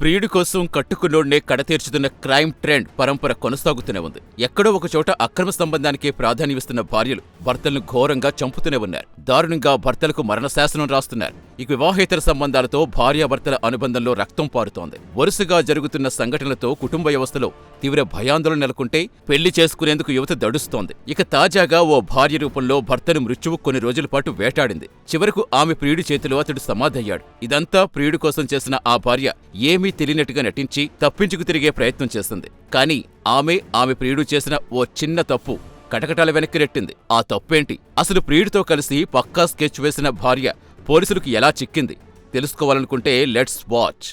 ప్రియుడి కోసం కట్టుకున్నోడ్నే కడతీర్చుతున్న crime trend పరంపర కొనసాగుతూనే ఉంది. ఎక్కడో ఒక చోట అక్రమ సంబంధానికే ప్రాధాన్యమిస్తున్న భార్యలు భర్తలను ఘోరంగా చంపుతూనే ఉన్నారు. దారుణంగా భర్తలకు మరణ శాసనం రాస్తున్నారు. ఇక వివాహేతర సంబంధాలతో భార్యాభర్తల అనుబంధంలో రక్తం పారుతోంది. వరుసగా జరుగుతున్న సంఘటనలతో కుటుంబ వ్యవస్థలో తీవ్ర భయాందోళన నెలకొంటే పెళ్ళి చేసుకునేందుకు యువత దడుస్తోంది. ఇక తాజాగా ఓ భార్య రూపంలో భర్తను మృత్యువు కొన్ని రోజుల పాటు వేటాడింది. చివరకు ఆమె ప్రియుడి చేతిలో అతడు సమాధయ్యాడు. ఇదంతా ప్రియుడి కోసం చేసిన ఆ భార్య ఏమీ తెలియనట్టుగా నటించి తప్పించుకు తిరిగే ప్రయత్నం చేసింది కానీ ఆమె ఆమె ప్రియుడు చేసిన ఓ చిన్న తప్పు కటకటాల వెనక్కి రెట్టింది ఆ తప్పేంటి? అసలు ప్రియుడితో కలిసి పక్కా స్కెచ్ వేసిన భార్య పోలీసులకు ఎలా చిక్కింది? తెలుసుకోవాలనుకుంటే లెట్స్ వాచ్.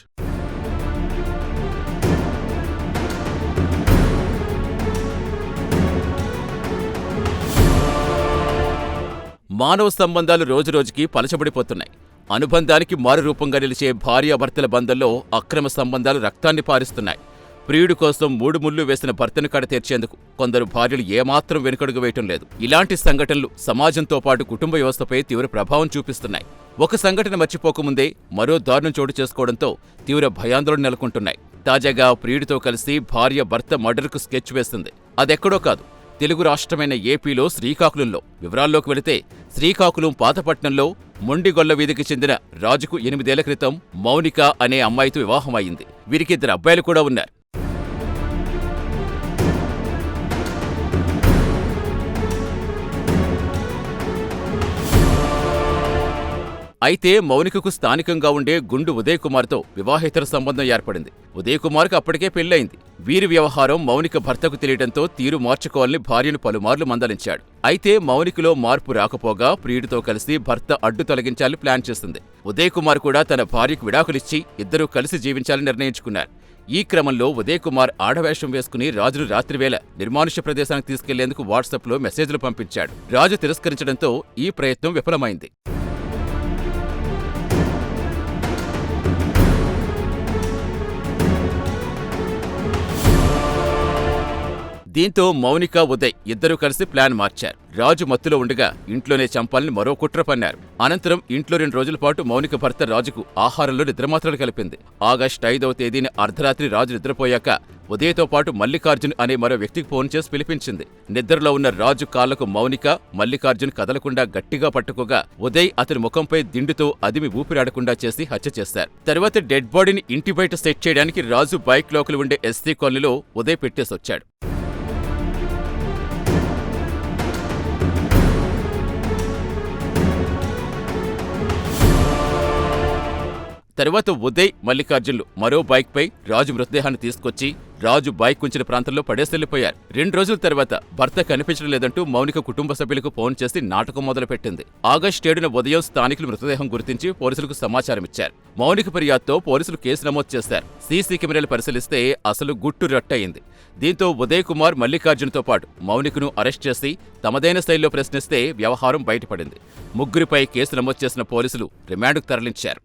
మానవ సంబంధాలు రోజురోజుకి పలచబడిపోతున్నాయి. అనుబంధానికి మారు రూపంగా నిలిచే భార్యాభర్తల బంధంలో అక్రమ సంబంధాలు రక్తాన్ని పారిస్తున్నాయి. ప్రియుడి కోసం మూడు ముళ్ళు వేసిన భర్తను కడ తీర్చేందుకు కొందరు భార్యలు ఏమాత్రం వెనుకడుగు వేయటం లేదు. ఇలాంటి సంఘటనలు సమాజంతో పాటు కుటుంబ వ్యవస్థపై తీవ్ర ప్రభావం చూపిస్తున్నాయి. ఒక సంఘటన మర్చిపోకముందే మరో దారుణం చోటు చేసుకోవడంతో తీవ్ర భయాందోళన నెలకొంటున్నాయి. తాజాగా ప్రియుడితో కలిసి భార్య భర్త మర్డర్కు స్కెచ్ వేస్తుంది అదెక్కడో కాదు తెలుగు రాష్ట్రమైన ఏపీలో శ్రీకాకుళంలో. వివరాల్లోకి వెళితే శ్రీకాకుళం పాతపట్నంలో మొండిగొల్ల వీధికి చెందిన రాజుకు ఎనిమిదేళ్ళ క్రితం మౌనిక అనే అమ్మాయితో వివాహం అయింది. వీరికి ఇద్దరు అబ్బాయిలు కూడా ఉన్నారు. అయితే మౌనికకు స్థానికంగా ఉండే గుండు ఉదయ్ కుమార్తో వివాహేతర సంబంధం ఏర్పడింది. ఉదయ్ కుమార్కు అప్పటికే పెళ్ళైంది వీరి వ్యవహారం మౌనిక భర్తకు తెలియడంతో తీరు మార్చుకోవాలని భార్యను పలుమార్లు మందలించాడు. అయితే మౌనికలో మార్పు రాకపోగా ప్రియుడితో కలిసి భర్త అడ్డు తొలగించాలని ప్లాన్ చేసింది ఉదయ్ కుమార్ కూడా తన భార్యకు విడాకులిచ్చి ఇద్దరూ కలిసి జీవించాలని నిర్ణయించుకున్నారు. ఈ క్రమంలో ఉదయ్ కుమార్ ఆడవేషం వేసుకుని రాజును రాత్రివేళ నిర్మానుష్య ప్రదేశానికి తీసుకెళ్ళేందుకు వాట్సాప్లో మెసేజ్లు పంపించాడు. రాజు తిరస్కరించడంతో ఈ ప్రయత్నం విఫలమైంది. దీంతో మౌనిక ఉదయ్ ఇద్దరూ కలిసి ప్లాన్ మార్చారు. రాజు మత్తులో ఉండగా ఇంట్లోనే చంపాలని మరో కుట్ర పన్నారు. అనంతరం ఇంట్లో రెండు రోజుల పాటు మౌనిక భర్త రాజుకు ఆహారంలో నిద్రమాత్రలు కలిపింది. ఆగస్టు ఐదవ తేదీన అర్ధరాత్రి రాజు నిద్రపోయాక ఉదయ్తో పాటు మల్లికార్జున్ అనే మరో వ్యక్తికి ఫోన్ చేసి పిలిపించింది. నిద్రలో ఉన్న రాజు కాళ్ళకు మౌనిక మల్లికార్జున్ కదలకుండా గట్టిగా పట్టుకోగా ఉదయ్ అతని ముఖంపై దిండుతో అదిమి ఊపిరాడకుండా చేసి హత్య చేశారు. తర్వాత డెడ్ బాడీని ఇంటి బయట సెట్ చేయడానికి రాజు బైక్ లోకలు ఉండే ఎస్సీ కాలనీలో ఉదయ్ పెట్టేసొచ్చాడు. తరువాత ఉదయ్ మల్లికార్జున్లు మరో బైక్పై రాజు మృతదేహాన్ని తీసుకొచ్చి రాజు బైక్ ఉంచిన ప్రాంతంలో పడేసెళ్ళిపోయారు రెండు రోజుల తర్వాత భర్త కనిపించడం లేదంటూ మౌనిక కుటుంబ సభ్యులకు ఫోన్ చేసి నాటకం మొదలుపెట్టింది. ఆగస్టు ఏడున ఉదయం స్థానికులు మృతదేహం గుర్తించి పోలీసులకు సమాచారం ఇచ్చారు. మౌనిక ఫిర్యాదుతో పోలీసులు కేసు నమోదు చేశారు. సీసీ కెమెరాలు పరిశీలిస్తే అసలు గుట్టు రట్టయింది. దీంతో ఉదయ్ కుమార్ మల్లికార్జున్తో పాటు మౌనికను అరెస్ట్ చేసి తమదైన శైలిలో ప్రశ్నిస్తే వ్యవహారం బయటపడింది. ముగ్గురిపై కేసు నమోదు చేసిన పోలీసులు రిమాండ్కు తరలించారు.